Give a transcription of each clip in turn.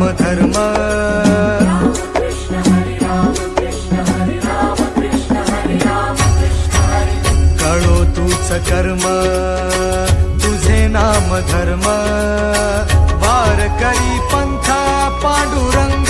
राम धर्म कळो तूच कर्म तुझे नाम धर्म वार करी पंथा पांडुरंग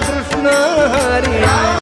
കൃഷ്ണ ഹരി.